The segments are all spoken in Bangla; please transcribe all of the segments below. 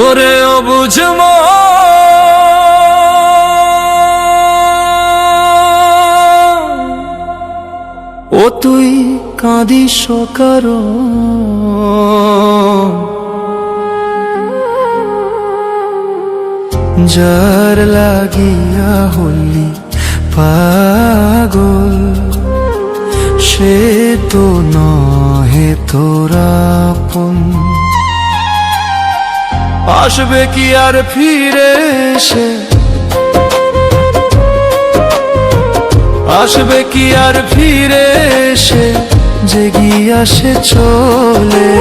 ওরে অবুঝ ও তুই কাঁদিস কার যার লাগিয়া হলি পাগল। সে তো নহে তোরা আসবে কি আর ফিরে সে আসবে কি আর ফিরে সে যে গিয়াসে চলে,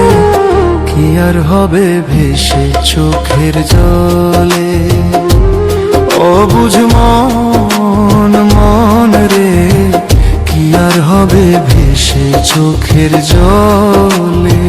কি আর হবে ভেসে চোখের জলে? ও বুঝ আর হবে ভেসে চোখের জলে।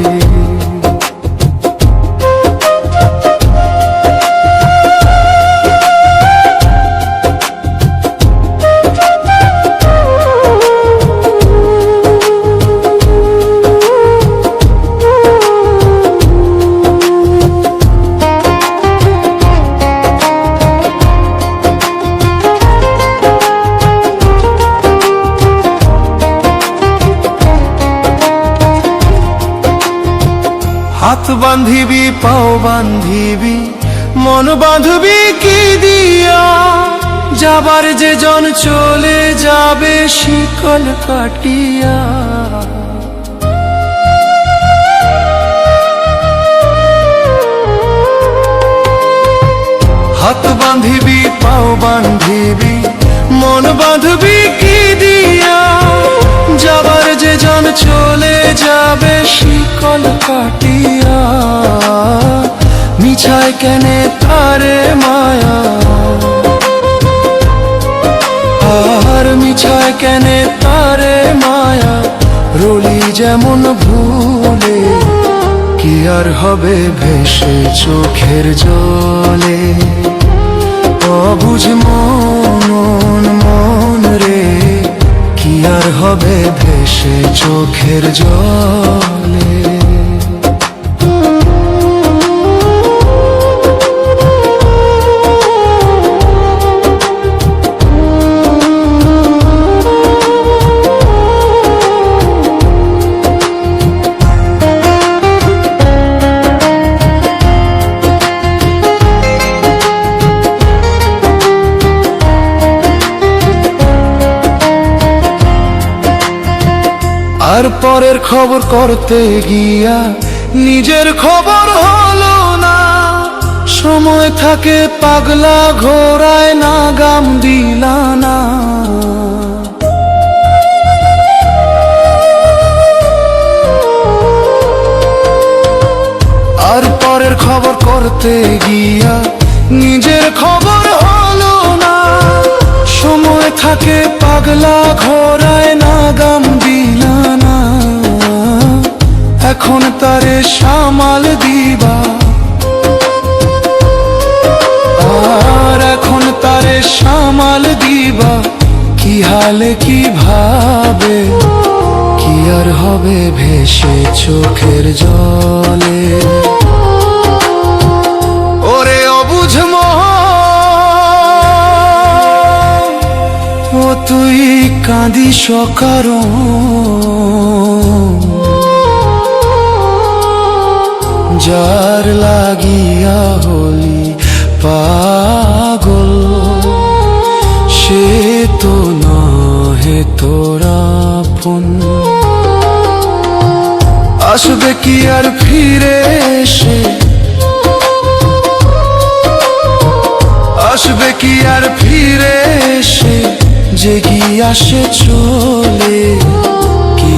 হাত বান্ধিবি, পাও বান্ধিবি, মন বাঁধবি কি দিয়া? যাবার যে জন চলে যাবে শিকল কাটিয়া। হাত বান্ধিবি, পাও বান্ধিবি, মন বাঁধবি কি দিয়া? মিছায় কেনে তারে মায়া। আর মিছায় কেনে তারে মায়া। রলি যেমন ভুলে, কি আর হবে ভেসে চোখের জলে? অবুঝ মন মন রে, কি আর হবে ভেসে চোখের জলে? পরের খবর করতে গিয়া নিজের খবর হলো না। সময় থাকে পাগলা ঘোরায় না গাম দিলা না আর পরের খবর করতে গিয়া নিজের খবর হলো না। সময় থাকে পাগলা ঘোরায় না গাম এখন তারে সামাল দিবা। আর এখন তারে সামাল দিবা। কি হালে, কি ভাবে, কি আর হবে ভেসে চোখের জলে। ওরে অবুঝ ও তুই কাঁদি সকার যার লাগিয়া হলি পাগল। সে তো নহে তোরা ফোন। আসবে কি আর ফিরে এসে? আসবে কি আর ফিরে এসে? যে কি আসে চলে।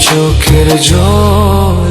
চোখের জল।